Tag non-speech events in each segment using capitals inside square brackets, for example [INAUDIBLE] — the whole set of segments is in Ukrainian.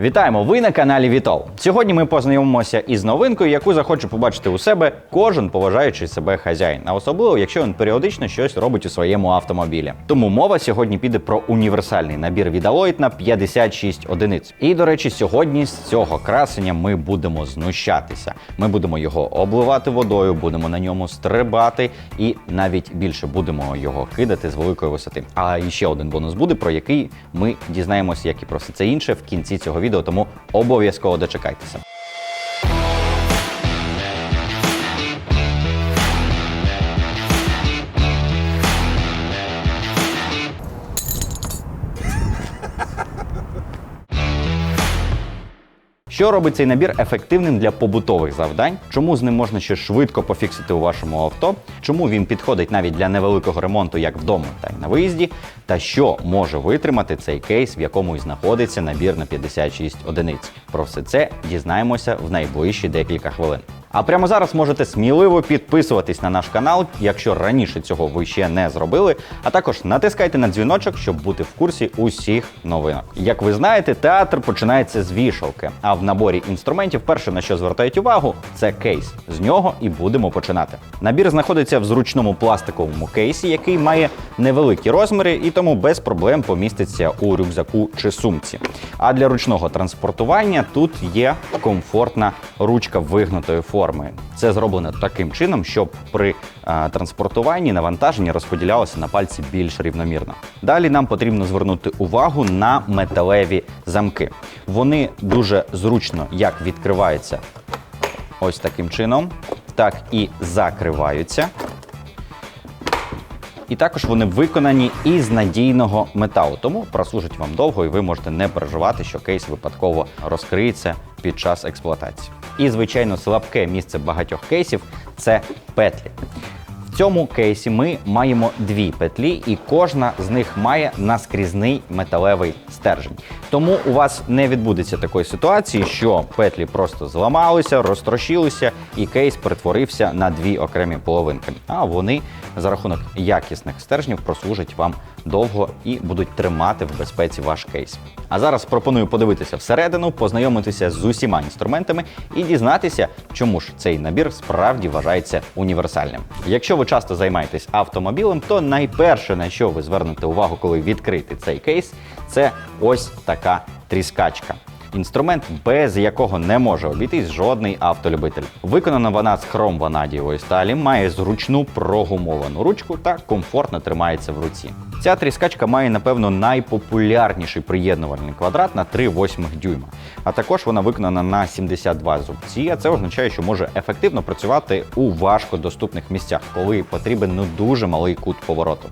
Вітаємо! Ви на каналі Вітол. Сьогодні ми познайомимося із новинкою, яку захоче побачити у себе кожен поважаючий себе хазяїн, а особливо, якщо він періодично щось робить у своєму автомобілі. Тому мова сьогодні піде про універсальний набір від Alloyd на 56 одиниць. І до речі, сьогодні з цього красення ми будемо знущатися. Ми будемо його обливати водою, будемо на ньому стрибати і навіть більше будемо його кидати з великої висоти. А ще один бонус буде, про який ми дізнаємося, як і про все це інше в кінці цього відео, тому обов'язково дочекайтеся. Що робить цей набір ефективним для побутових завдань? Чому з ним можна ще швидко пофіксити у вашому авто? Чому він підходить навіть для невеликого ремонту як вдома, та й на виїзді? Та що може витримати цей кейс, в якому і знаходиться набір на 56 одиниць? Про все це дізнаємося в найближчі декілька хвилин. А прямо зараз можете сміливо підписуватись на наш канал, якщо раніше цього ви ще не зробили. А також натискайте на дзвіночок, щоб бути в курсі усіх новинок. Як ви знаєте, театр починається з вішалки. А в наборі інструментів перше на що звертають увагу, це кейс. З нього і будемо починати. Набір знаходиться в зручному пластиковому кейсі, який має невеликі розміри і тому без проблем поміститься у рюкзаку чи сумці. А для ручного транспортування тут є комфортна ручка вигнутої форми. Це зроблено таким чином, щоб при е, транспортуванні навантаження розподілялося на пальці більш рівномірно. Далі нам потрібно звернути увагу на металеві замки. Вони дуже зручно як відкриваються ось таким чином, так і закриваються. І також вони виконані із надійного металу, тому прослужить вам довго, і ви можете не переживати, що кейс випадково розкриється під час експлуатації. І, звичайно, слабке місце багатьох кейсів це петлі. В цьому кейсі ми маємо дві петлі, і кожна з них має наскрізний металевий стержень. Тому у вас не відбудеться такої ситуації, що петлі просто зламалися, розтрощилися, і кейс перетворився на дві окремі половинки. А вони за рахунок якісних стержнів прослужать вам довго і будуть тримати в безпеці ваш кейс. А зараз пропоную подивитися всередину, познайомитися з усіма інструментами і дізнатися, чому ж цей набір справді вважається універсальним. Якщо ви часто займаєтесь автомобілем, то найперше на що ви звернете увагу, коли відкрити цей кейс, це ось така тріскачка. Інструмент, без якого не може обійтись жодний автолюбитель. Виконана вона з хром-ванадієвої сталі, має зручну прогумовану ручку та комфортно тримається в руці. Ця тріскачка має, напевно, найпопулярніший приєднувальний квадрат на 3,8 дюйма. А також вона виконана на 72 зубці, а це означає, що може ефективно працювати у важкодоступних місцях, коли потрібен ну дуже малий кут повороту.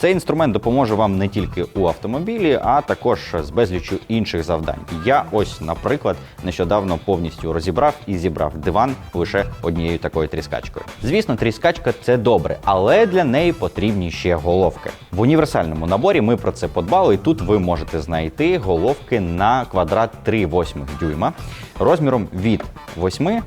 Цей інструмент допоможе вам не тільки у автомобілі, а також з безліччю інших завдань. Я ось, наприклад, нещодавно повністю розібрав і зібрав диван лише однією такою тріскачкою. Звісно, тріскачка це добре, але для неї потрібні ще головки. В універсальному наборі ми про це подбали, і тут ви можете знайти головки на квадрат 3,8 дюйма розміром від 8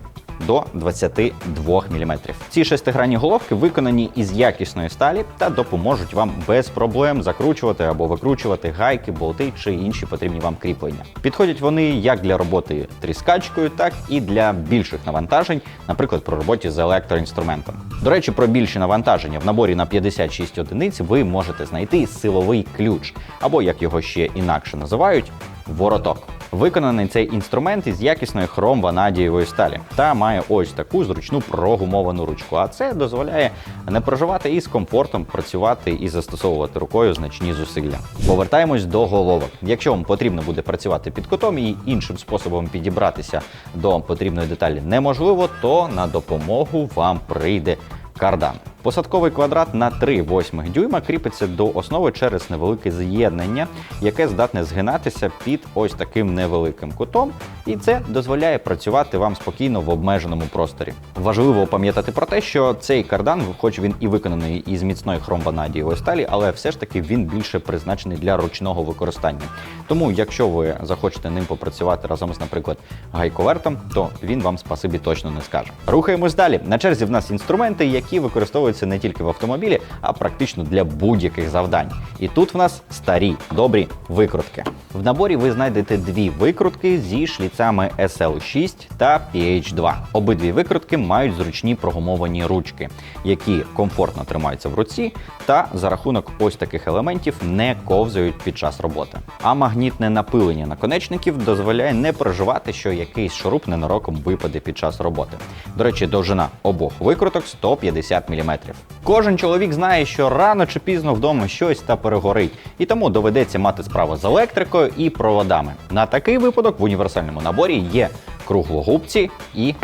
до 22 мм. Ці шестигранні головки виконані із якісної сталі та допоможуть вам без проблем закручувати або викручувати гайки, болти чи інші потрібні вам кріплення. Підходять вони як для роботи тріскачкою, так і для більших навантажень, наприклад, при роботі з електроінструментом. До речі, про більші навантаження в наборі на 56 одиниць ви можете знайти силовий ключ, або як його ще інакше називають, вороток. Виконаний цей інструмент із якісної хром-ванадієвої сталі та має ось таку зручну прогумовану ручку. А це дозволяє не проживати і з комфортом працювати і застосовувати рукою значні зусилля. Повертаємось до головок. Якщо вам потрібно буде працювати під кутом і іншим способом підібратися до потрібної деталі неможливо, то на допомогу вам прийде кардан. Посадковий квадрат на 3,8 дюйма кріпиться до основи через невелике з'єднання, яке здатне згинатися під ось таким невеликим кутом, і це дозволяє працювати вам спокійно в обмеженому просторі. Важливо пам'ятати про те, що цей кардан, хоч він і виконаний із міцної хромванадієвої сталі, але все ж таки він більше призначений для ручного використання. Тому, якщо ви захочете ним попрацювати разом з, наприклад, гайковертом, то він вам спасибі точно не скаже. Рухаємось далі. На черзі в нас інструменти, які використовують використовується не тільки в автомобілі, а практично для будь-яких завдань. І тут в нас старі добрі викрутки. В наборі ви знайдете дві викрутки зі шліцями SL6 та PH2. Обидві викрутки мають зручні прогумовані ручки, які комфортно тримаються в руці, та за рахунок ось таких елементів не ковзають під час роботи. А магнітне напилення наконечників дозволяє не переживати, що якийсь шуруп ненароком випаде під час роботи. До речі, довжина обох викруток 150 мм. Кожен чоловік знає, що рано чи пізно вдома щось та перегорить, і тому доведеться мати справу з електрикою і проводами. На такий випадок в універсальному наборі є круглогубці і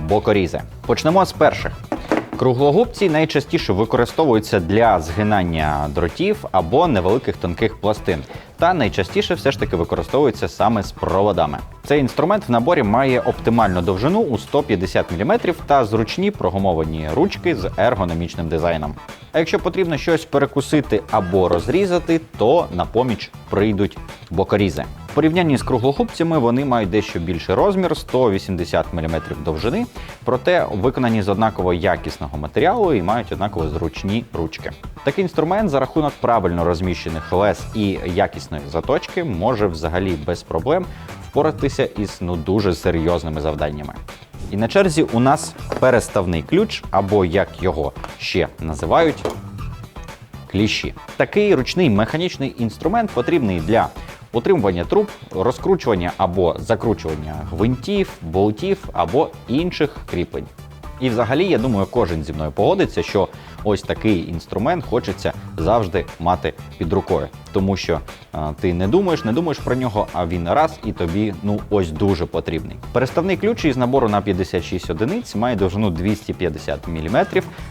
бокорізи. Почнемо з перших. Круглогубці найчастіше використовуються для згинання дротів або невеликих тонких пластин, та найчастіше все ж таки використовуються саме з проводами. Цей інструмент в наборі має оптимальну довжину у 150 мм та зручні прогумовані ручки з ергономічним дизайном. А якщо потрібно щось перекусити або розрізати, то на поміч прийдуть бокорізи. В порівнянні з круглогубцями вони мають дещо більший розмір 180 мм довжини, проте виконані з однаково якісного матеріалу і мають однаково зручні ручки. Такий інструмент за рахунок правильно розміщених лез і якісної заточки може взагалі без проблем впоратися із ну дуже серйозними завданнями. І на черзі у нас переставний ключ, або як його ще називають, кліщі. Такий ручний механічний інструмент потрібний для утримування труб, розкручування або закручування гвинтів, болтів або інших кріплень. І взагалі, я думаю, кожен зі мною погодиться, що ось такий інструмент хочеться завжди мати під рукою, тому що е, ти не думаєш, не думаєш про нього, а він раз і тобі ну ось дуже потрібний. Переставний ключ із набору на 56 одиниць має довжину 250 мм,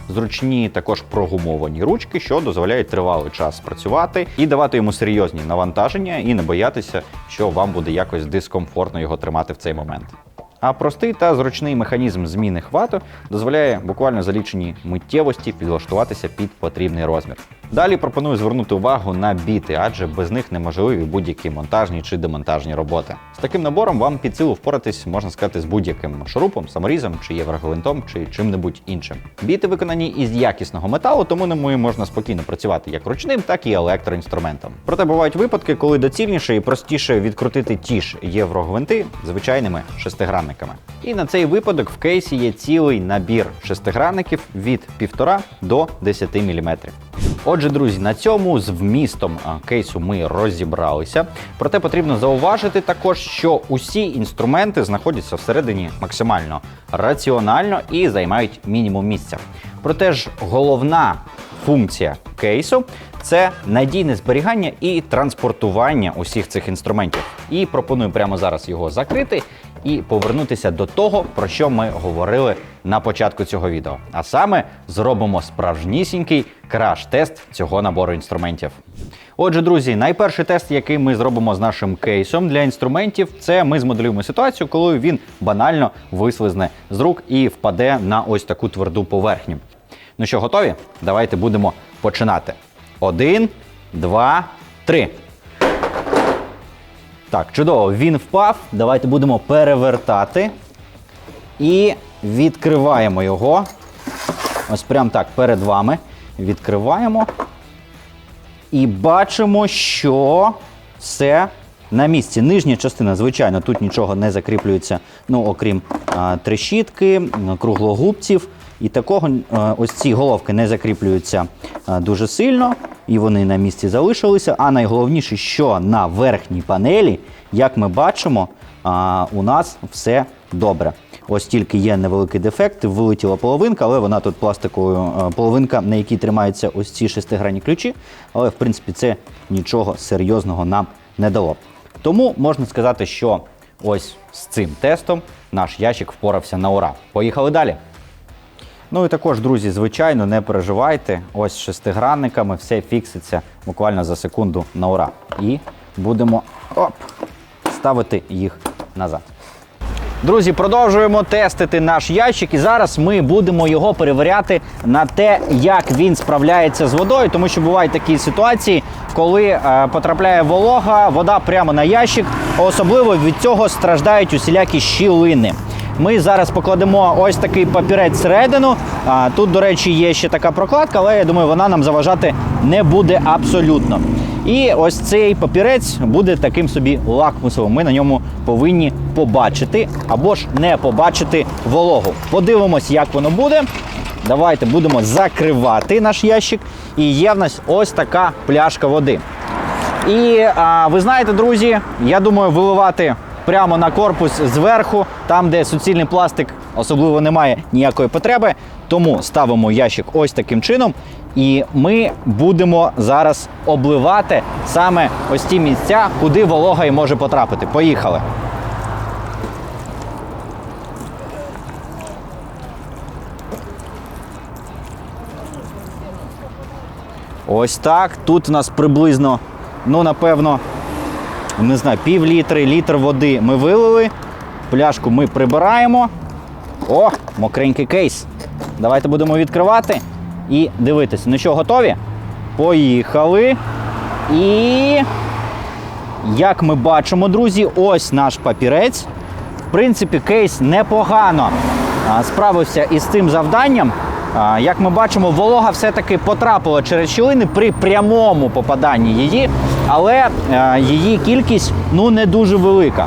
зручні також прогумовані ручки, що дозволяють тривалий час працювати і давати йому серйозні навантаження, і не боятися, що вам буде якось дискомфортно його тримати в цей момент. А простий та зручний механізм зміни хвату дозволяє буквально за лічені миттєвості підлаштуватися під потрібний розмір. Далі пропоную звернути увагу на біти, адже без них неможливі будь-які монтажні чи демонтажні роботи. З таким набором вам під силу впоратись, можна сказати, з будь-яким шурупом, саморізом чи єврогвинтом, чи чим-небудь іншим. Біти виконані із якісного металу, тому ними можна спокійно працювати як ручним, так і електроінструментом. Проте бувають випадки, коли доцільніше і простіше відкрутити ті ж єврогвинти звичайними шестигранниками. І на цей випадок в кейсі є цілий набір шестигранників від 1,5 до 10 мм. Отже, друзі, на цьому з вмістом кейсу ми розібралися. Проте потрібно зауважити також, що усі інструменти знаходяться всередині максимально раціонально і займають мінімум місця. Проте ж головна функція кейсу це надійне зберігання і транспортування усіх цих інструментів. І пропоную прямо зараз його закрити і повернутися до того, про що ми говорили на початку цього відео. А саме зробимо справжнісінький краш-тест цього набору інструментів. Отже, друзі, найперший тест, який ми зробимо з нашим кейсом для інструментів, це ми змоделюємо ситуацію, коли він банально вислизне з рук і впаде на ось таку тверду поверхню. Ну що, готові? Давайте будемо починати. Один, два, три. Так, чудово, він впав. Давайте будемо перевертати. І відкриваємо його. Ось прям так перед вами. Відкриваємо. І бачимо, що все на місці. Нижня частина, звичайно, тут нічого не закріплюється, ну, окрім а, трещітки, круглогубців. І такого ось ці головки не закріплюються а, дуже сильно, і вони на місці залишилися. А найголовніше, що на верхній панелі, як ми бачимо, у нас все добре. Ось тільки є невеликий дефект, вилетіла половинка, але вона тут пластиковою половинка, на якій тримаються ось ці шестигранні ключі. Але в принципі це нічого серйозного нам не дало. Тому можна сказати, що ось з цим тестом наш ящик впорався на ура. Поїхали далі. Ну і також, друзі, звичайно, не переживайте. Ось шестигранниками все фікситься буквально за секунду на ура. І будемо оп, ставити їх назад. Друзі, продовжуємо тестити наш ящик, і зараз ми будемо його перевіряти на те, як він справляється з водою, тому що бувають такі ситуації, коли е, потрапляє волога, вода прямо на ящик. Особливо від цього страждають усілякі щілини. Ми зараз покладемо ось такий папірець всередину. Тут, до речі, є ще така прокладка, але я думаю, вона нам заважати не буде абсолютно. І ось цей папірець буде таким собі лакмусовим. Ми на ньому повинні побачити або ж не побачити вологу. Подивимось, як воно буде. Давайте будемо закривати наш ящик. І є в нас ось така пляшка води. І а, ви знаєте, друзі, я думаю, виливати прямо на корпус зверху, там, де суцільний пластик, особливо немає ніякої потреби. Тому ставимо ящик ось таким чином. І ми будемо зараз обливати саме ось ті місця, куди волога і може потрапити. Поїхали. Ось так. Тут у нас приблизно, ну, напевно, не знаю, пів літри, літр води ми вилили. Пляшку ми прибираємо. О, мокренький кейс. Давайте будемо відкривати і дивитися. Ну що, готові? Поїхали. І як ми бачимо, друзі, ось наш папірець. В принципі, кейс непогано справився із цим завданням. Як ми бачимо, волога все-таки потрапила через щілини при прямому попаданні її, але е, її кількість ну не дуже велика.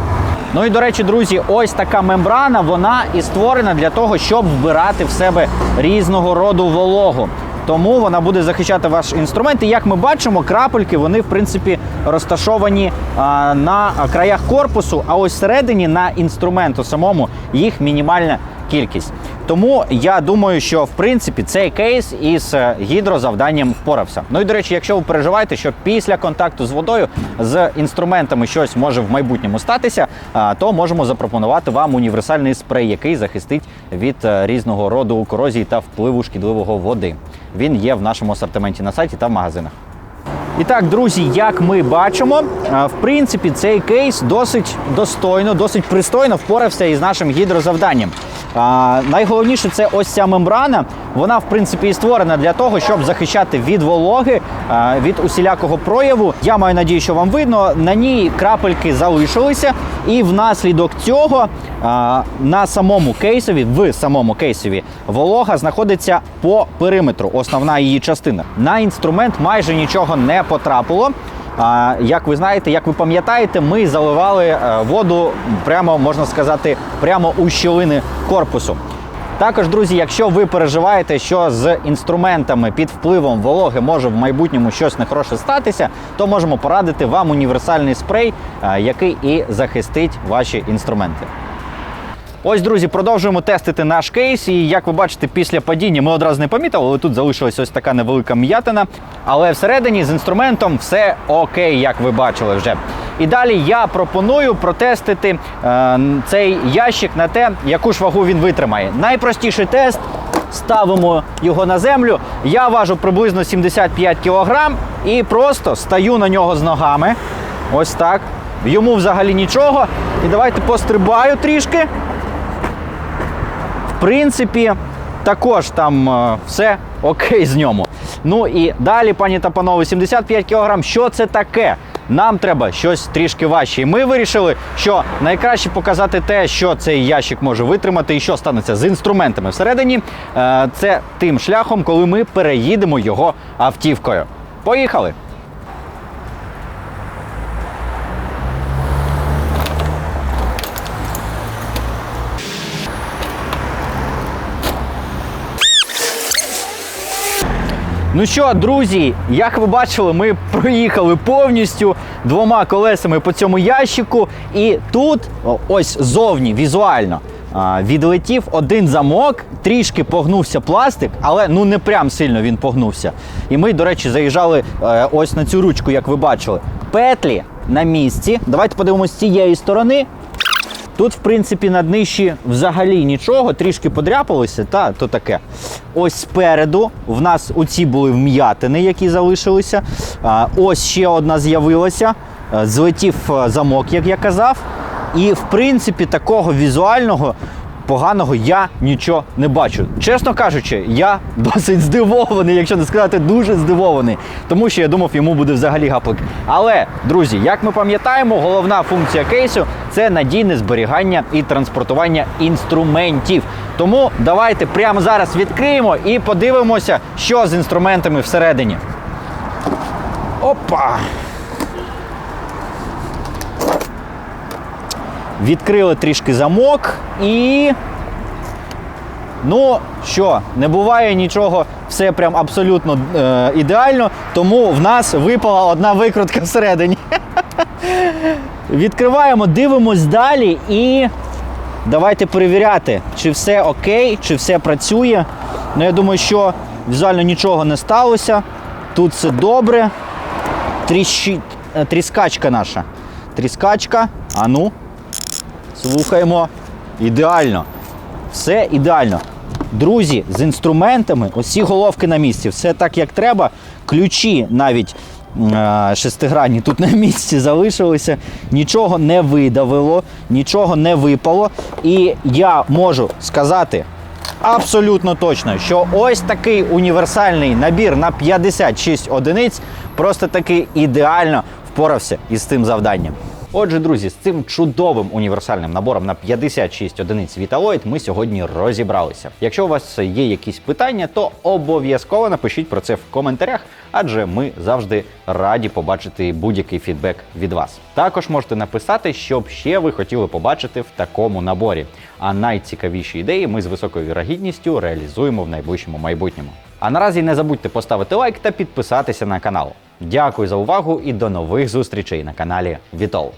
Ну і до речі, друзі, ось така мембрана, вона і створена для того, щоб вбирати в себе різного роду вологу. Тому вона буде захищати ваш інструмент. І як ми бачимо, крапельки вони в принципі розташовані а, на краях корпусу, а ось всередині на інструменту самому їх мінімальна кількість. Тому я думаю, що в принципі цей кейс із е, гідрозавданням впорався. Ну і до речі, якщо ви переживаєте, що після контакту з водою з інструментами щось може в майбутньому статися, то можемо запропонувати вам універсальний спрей, який захистить від е, різного роду корозії та впливу шкідливого води. Він є в нашому асортименті на сайті та в магазинах. І так, друзі, як ми бачимо, в принципі, цей кейс досить достойно, досить пристойно впорався із нашим гідрозавданням. Найголовніше це ось ця мембрана. Вона, в принципі, і створена для того, щоб захищати від вологи, а, від усілякого прояву. Я маю надію, що вам видно. На ній крапельки залишилися, і внаслідок цього а, на самому кейсові, в самому кейсові, волога знаходиться по периметру, основна її частина. На інструмент майже нічого не потрапило. А, як ви знаєте, як ви пам'ятаєте, ми заливали е, воду прямо, можна сказати, прямо у щілини корпусу. Також, друзі, якщо ви переживаєте, що з інструментами під впливом вологи може в майбутньому щось нехороше статися, то можемо порадити вам універсальний спрей, е, який і захистить ваші інструменти. Ось, друзі, продовжуємо тестити наш кейс. І як ви бачите, після падіння ми одразу не помітили, але тут залишилась ось така невелика м'ятина. Але всередині з інструментом все окей, як ви бачили вже. І далі я пропоную протестити е, цей ящик на те, яку ж вагу він витримає. Найпростіший тест. Ставимо його на землю. Я важу приблизно 75 кг і просто стаю на нього з ногами. Ось так. Йому взагалі нічого. І давайте пострибаю трішки. В принципі, також там е, все окей з ньому. Ну і далі, пані та панове, 75 кг. Що це таке? Нам треба щось трішки важче. І ми вирішили, що найкраще показати те, що цей ящик може витримати і що станеться з інструментами всередині. е, Це тим шляхом, коли ми переїдемо його автівкою. Поїхали! Ну що, друзі, як ви бачили, ми проїхали повністю двома колесами по цьому ящику, і тут, ось зовні, візуально, відлетів один замок, трішки погнувся пластик, але ну не прям сильно він погнувся. І ми, до речі, заїжджали е, ось на цю ручку, як ви бачили. Петлі на місці. Давайте подивимось з цієї сторони. Тут, в принципі, на днищі взагалі нічого, трішки подряпалося, та то таке. Ось спереду в нас оці були вм'ятини, які залишилися. Ось ще одна з'явилася. Е, Злетів е, замок, як я казав. І в принципі, такого візуального поганого я нічого не бачу. Чесно кажучи, я [LAUGHS] досить здивований, якщо не сказати дуже здивований, тому що я думав, йому буде взагалі гаплик. Але, друзі, як ми пам'ятаємо, головна функція кейсу це надійне зберігання і транспортування інструментів. Тому давайте прямо зараз відкриємо і подивимося, що з інструментами всередині. Опа! Відкрили трішки замок і. Ну що, не буває нічого, все прям абсолютно е, ідеально, тому в нас випала одна викрутка всередині. [LAUGHS] Відкриваємо, дивимось далі і давайте перевіряти, чи все окей, чи все працює. Ну, я думаю, що візуально нічого не сталося. Тут все добре. Тріщить, е, тріскачка наша. Тріскачка. А ну, слухаємо. Ідеально. Все ідеально. Друзі, з інструментами, усі головки на місці, все так, як треба. Ключі навіть е, шестигранні тут на місці залишилися. Нічого не видавило, нічого не випало. І я можу сказати абсолютно точно, що ось такий універсальний набір на 56 одиниць просто таки ідеально впорався із цим завданням. Отже, друзі, з цим чудовим універсальним набором на 56 одиниць Vitaloid ми сьогодні розібралися. Якщо у вас є якісь питання, то обов'язково напишіть про це в коментарях, адже ми завжди раді побачити будь-який фідбек від вас. Також можете написати, що б ще ви хотіли побачити в такому наборі. А найцікавіші ідеї ми з високою вірогідністю реалізуємо в найближчому майбутньому. А наразі не забудьте поставити лайк та підписатися на канал. Дякую за увагу і до нових зустрічей на каналі Вітол.